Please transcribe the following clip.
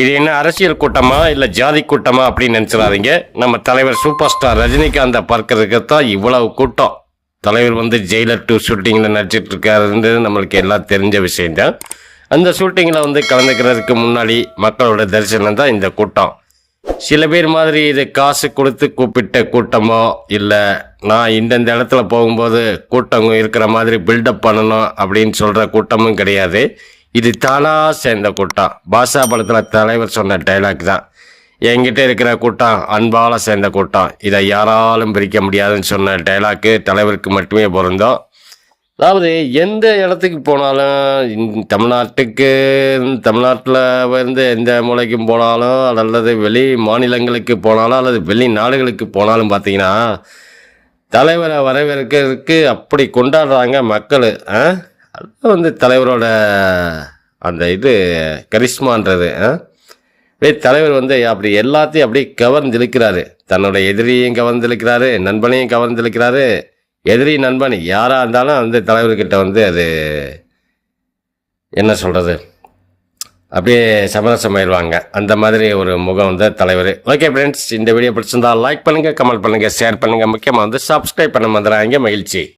இது என்ன அரசியல் கூட்டமா இல்ல ஜாதி கூட்டமா அப்படின்னு நினைச்சிடாதீங்க. நம்ம தலைவர் சூப்பர் ஸ்டார் ரஜினிகாந்தை பார்க்கறதுக்கு தான் இவ்வளவு கூட்டம். தலைவர் வந்து ஜெயிலர் டூ ஷூட்டிங்ல நடிச்சிட்டு இருக்காருன்றது நம்மளுக்கு எல்லாம் தெரிஞ்ச விஷயம்தான். அந்த ஷூட்டிங்கில் வந்து கலந்துக்கிறதுக்கு முன்னாடி மக்களோட தரிசனம் தான் இந்த கூட்டம். சில பேர் மாதிரி இது காசு கொடுத்து கூப்பிட்ட கூட்டமோ இல்லை நான் இந்தந்த இடத்துல போகும்போது கூட்டம் இருக்கிற மாதிரி பில்டப் பண்ணணும் அப்படின்னு சொல்கிற கூட்டமும் கிடையாது. இது தானா சேர்ந்த கூட்டம் பாஷா படத்தில் தலைவர் சொன்ன டைலாக் தான். என்கிட்ட இருக்கிற கூட்டம் அன்பால் சேர்ந்த கூட்டம் இதை யாராலும் பிரிக்க முடியாதுன்னு சொன்ன டைலாக்கு தலைவருக்கு மட்டுமே பொருந்தோம் அதாவது எந்த இடத்துக்கு போனாலும் தமிழ்நாட்டுக்கு தமிழ்நாட்டில் வந்து எந்த மூலைக்கும் போனாலும் அல்லது வெளி மாநிலங்களுக்கு போனாலும் அல்லது வெளி நாடுகளுக்கு போனாலும் பார்த்தீங்கன்னா தலைவரை வரவேற்கிறதுக்கு அப்படி கொண்டாடுறாங்க மக்கள் ஆ? வந்து தலைவரோட அந்த இது கரிஷ்மான்றது ஆ? அப்படியே தலைவர் வந்து அப்படி எல்லாத்தையும் அப்படியே கவர்ந்திழுக்கிறாரு. தன்னோட எதிரியையும் கவர்ந்திழுக்கிறாரு நண்பனையும் கவர்ந்திழுக்கிறாரு. எதிரி நண்பன் யாராக இருந்தாலும் வந்து தலைவர்கிட்ட வந்து அது என்ன சொல்கிறது அப்படியே சமரசமாயிருவாங்க அந்த மாதிரி ஒரு முகம் வந்து தலைவர். ஓகே ஃப்ரெண்ட்ஸ் இந்த வீடியோ பிடிச்சிருந்தா லைக் பண்ணுங்கள் கமெண்ட் பண்ணுங்கள் ஷேர் பண்ணுங்கள் முக்கியமாக வந்து சப்ஸ்கிரைப் பண்ண மாதிரி மகிழ்ச்சி.